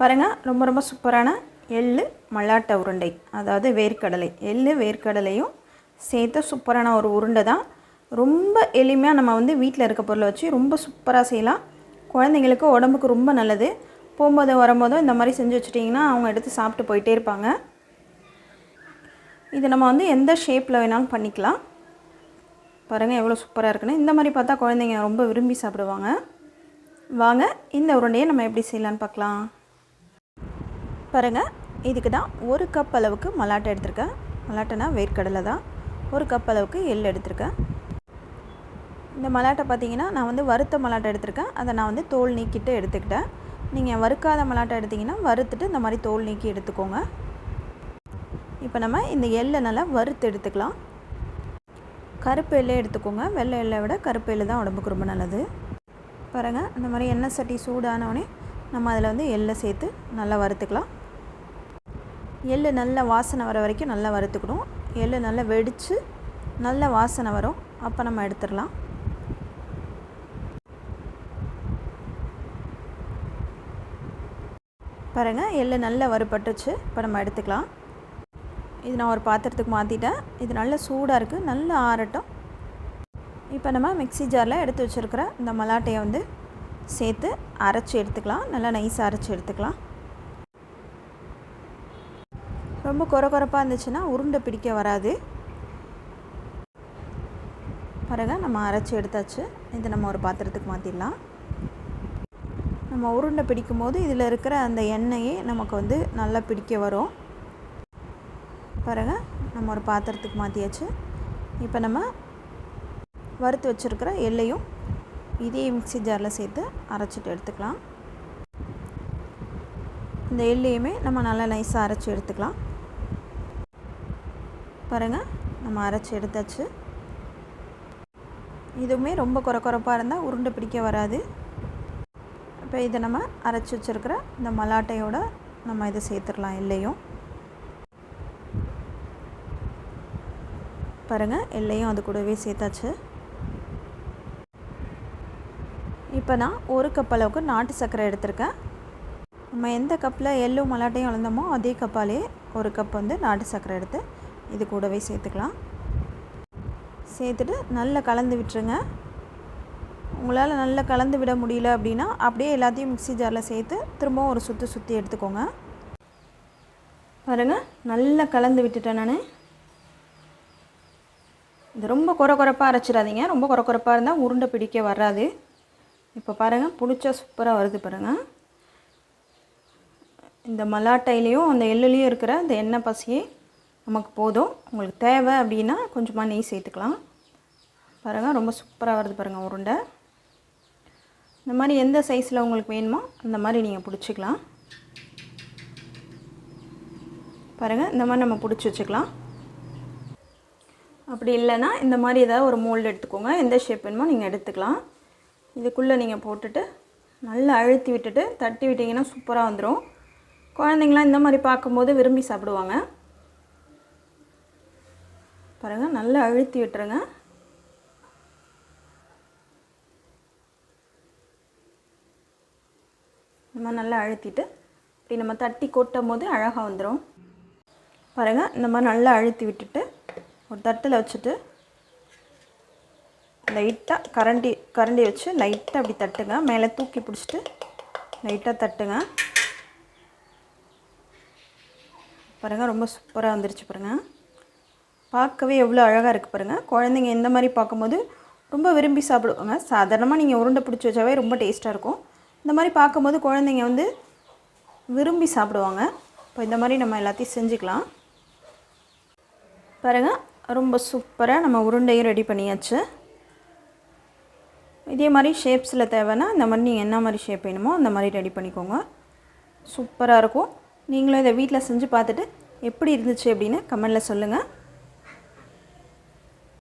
பாருங்கள் ரொம்ப ரொம்ப சூப்பரான எள் மல்லாட்டை உருண்டை. அதாவது வேர்க்கடலை. எள் வேர்க்கடலையும் சேர்த்து சூப்பரான ஒரு உருண்டை தான். ரொம்ப எளிமையாக நம்ம வந்து வீட்டில் இருக்க பொருளை வச்சு ரொம்ப சூப்பராக செய்யலாம். குழந்தைங்களுக்கு உடம்புக்கு ரொம்ப நல்லது. போகும்போதோ வரும்போதோ இந்த மாதிரி செஞ்சு வச்சுட்டிங்கன்னா அவங்க எடுத்து சாப்பிட்டு போயிட்டே இருப்பாங்க. இது நம்ம வந்து எந்த ஷேப்பில் வேணாலும் பண்ணிக்கலாம். பாருங்கள் எவ்வளோ சூப்பராக இருக்குன்னு. இந்த மாதிரி பார்த்தா குழந்தைங்க ரொம்ப விரும்பி சாப்பிடுவாங்க. வாங்க இந்த உருண்டையை நம்ம எப்படி செய்யலான்னு பார்க்கலாம். பாருங்கள் இதுக்கு தான் ஒரு கப் அளவுக்கு மலாட்டை எடுத்திருக்கேன். மலாட்டைனா வேர்க்கடலை தான். ஒரு கப் அளவுக்கு எள் எடுத்திருக்கேன். இந்த மலாட்டை பார்த்தீங்கன்னா நான் வந்து வறுத்த மலாட்டை எடுத்திருக்கேன். அதை நான் வந்து தோல் நீக்கிட்டு எடுத்துக்கிட்டேன். நீங்கள் வறுக்காத மலாட்டை எடுத்திங்கன்னா வறுத்துட்டு இந்த மாதிரி தோல் நீக்கி எடுத்துக்கோங்க. இப்போ நம்ம இந்த எள்ளை நல்லா வறுத்து எடுத்துக்கலாம். கருப்பு எள்ளே எடுத்துக்கோங்க. வெள்ளை எள்ளை விட கருப்பு எள்ளு தான் உடம்புக்கு ரொம்ப நல்லது. பாருங்கள் இந்த மாதிரி எண்ணெய் சட்டி சூடானவுடனே நம்ம அதில் வந்து எள்ளை சேர்த்து நல்லா வறுத்துக்கலாம். எள்ளு நல்லா வாசனை வர வரைக்கும் நல்லா வறுத்துக்கணும். எள்ளு நல்லா வெடித்து நல்ல வாசனை வரும். அப்போ நம்ம எடுத்துடலாம். பாருங்கள் எள்ளு நல்லா வறுபட்டுச்சு. இப்போ நம்ம எடுத்துக்கலாம். இது நான் ஒரு பாத்திரத்துக்கு மாற்றிட்டேன் இது நல்ல சூடாக இருக்குது நல்லா ஆறட்டும். இப்போ நம்ம மிக்ஸி ஜாரில் எடுத்து வச்சுருக்கிற இந்த மலாட்டையை வந்து சேர்த்து அரைச்சி எடுத்துக்கலாம். நல்லா நைஸாக அரைச்சி எடுத்துக்கலாம். ரொம்ப குறை குறைப்பாக இருந்துச்சுன்னா உருண்டை பிடிக்க வராது. பிறகு நம்ம அரைச்சி எடுத்தாச்சு. இது நம்ம ஒரு பாத்திரத்துக்கு மாற்றிடலாம் நம்ம உருண்டை பிடிக்கும் போது இதில் இருக்கிற அந்த எண்ணெயே நமக்கு வந்து நல்லா பிடிக்க வரும். பிறகு நம்ம ஒரு பாத்திரத்துக்கு மாற்றியாச்சு இப்போ நம்ம வறுத்து வச்சுருக்கிற எள்ளையும் இதே மிக்ஸி ஜாரில் சேர்த்து அரைச்சிட்டு எடுத்துக்கலாம். இந்த எள்ளையுமே நம்ம நல்லா நைஸாக அரைச்சி எடுத்துக்கலாம். பாருங்கள் நம்ம அரைச்சி எடுத்தாச்சு. இதுவுமே ரொம்ப குறை குறைப்பாக இருந்தால் உருண்டை பிடிக்க வராது. இப்போ இதை நம்ம அரைச்சி வச்சுருக்கிற இந்த மலாட்டையோட நம்ம இதை சேர்த்துடலாம் எல்லையும் பாருங்கள் எல்லையும் அது கூடவே சேர்த்தாச்சு. இப்போ நான் ஒரு கப் அளவுக்கு நாட்டு சர்க்கரை எடுத்திருக்கேன். நம்ம எந்த கப்பில் எள்ளும் மலாட்டையும் அளந்தோமோ அதே கப்பாலே ஒரு கப் வந்து நாட்டு சர்க்கரை எடுத்து இது கூடவே சேர்த்துக்கலாம். சேர்த்துட்டு நல்லா கலந்து விட்டுருங்க. உங்களால் நல்லா கலந்து விட முடியல அப்படின்னா அப்படியே எல்லாத்தையும் மிக்ஸி ஜாரில் சேர்த்து திரும்பவும் ஒரு சுற்றி சுற்றி எடுத்துக்கோங்க. பாருங்கள் நல்லா கலந்து விட்டுட்டேன் நான். இது ரொம்ப குறை குறைப்பாக அரைச்சிடாதீங்க. ரொம்ப குறை குறைப்பாக இருந்தால் உருண்டை பிடிக்க வராது. இப்போ பாருங்கள் பிடிச்சா சூப்பராக வருது பாருங்கள் இந்த மலாட்டையிலையும் அந்த எள்ளுலேயும் இருக்கிற அந்த எண்ணெய் பசியே நமக்கு போதும். உங்களுக்கு தேவை அப்படின்னா கொஞ்சமாக நெய் சேர்த்துக்கலாம். பாருங்கள் ரொம்ப சூப்பராக வருது பாருங்கள் உருண்டை. இந்த மாதிரி எந்த சைஸில் உங்களுக்கு வேணுமோ அந்த மாதிரி நீங்கள் பிடிச்சிக்கலாம். பாருங்கள் இந்த மாதிரி நம்ம பிடிச்சி வச்சுக்கலாம். அப்படி இல்லைன்னா இந்த மாதிரி ஏதாவது ஒரு மோல்டு எடுத்துக்கோங்க. எந்த ஷேப் வேணுமோ நீங்கள் எடுத்துக்கலாம். இதுக்குள்ளே நீங்கள் போட்டுட்டு நல்லா அழுத்தி விட்டுட்டு தட்டி விட்டிங்கன்னா சூப்பராக வந்துடும் குழந்தைங்களாம் இந்த மாதிரி பார்க்கும்போது விரும்பி சாப்பிடுவாங்க. பாருங்கள் நல்லா அழுத்தி விட்டுருங்க. இந்த மாதிரி நல்லா அழுத்திட்டு இப்படி நம்ம தட்டி கொட்டும் போது அழகாக வந்துடும் பாருங்கள் இந்த மாதிரி நல்லா அழுத்தி விட்டுட்டு ஒரு தட்டில் வச்சுட்டு லைட்டாக கரண்டி கரண்டி வச்சு லைட்டாக அப்படி தட்டுங்க. மேலே தூக்கி பிடிச்சிட்டு லைட்டாக தட்டுங்க. பாருங்கள் ரொம்ப சூப்பராக வந்துருச்சு பாருங்கள் பார்க்கவே எவ்வளோ அழகாக இருக்குது பாருங்கள் குழந்தைங்க இந்த மாதிரி பார்க்கும்போது ரொம்ப விரும்பி சாப்பிடுவாங்க. சாதாரணமாக நீங்கள் உருண்டை பிடிச்சி வச்சாவே ரொம்ப டேஸ்ட்டாக இருக்கும். இந்த மாதிரி பார்க்கும்போது குழந்தைங்க வந்து விரும்பி சாப்பிடுவாங்க. இப்போ இந்த மாதிரி நம்ம எல்லாத்தையும் செஞ்சுக்கலாம். பாருங்கள் ரொம்ப சூப்பராக நம்ம உருண்டையும் ரெடி பண்ணியாச்சு. இதே மாதிரி ஷேப்ஸில் தேவைன்னா இந்த மாதிரி நீங்கள் என்ன மாதிரி ஷேப் வேணுமோ அந்த மாதிரி ரெடி பண்ணிக்கோங்க. சூப்பராக இருக்கும். நீங்களும் இதை வீட்டில் செஞ்சு பார்த்துட்டு எப்படி இருந்துச்சு அப்படின்னு கமெண்டில் சொல்லுங்கள்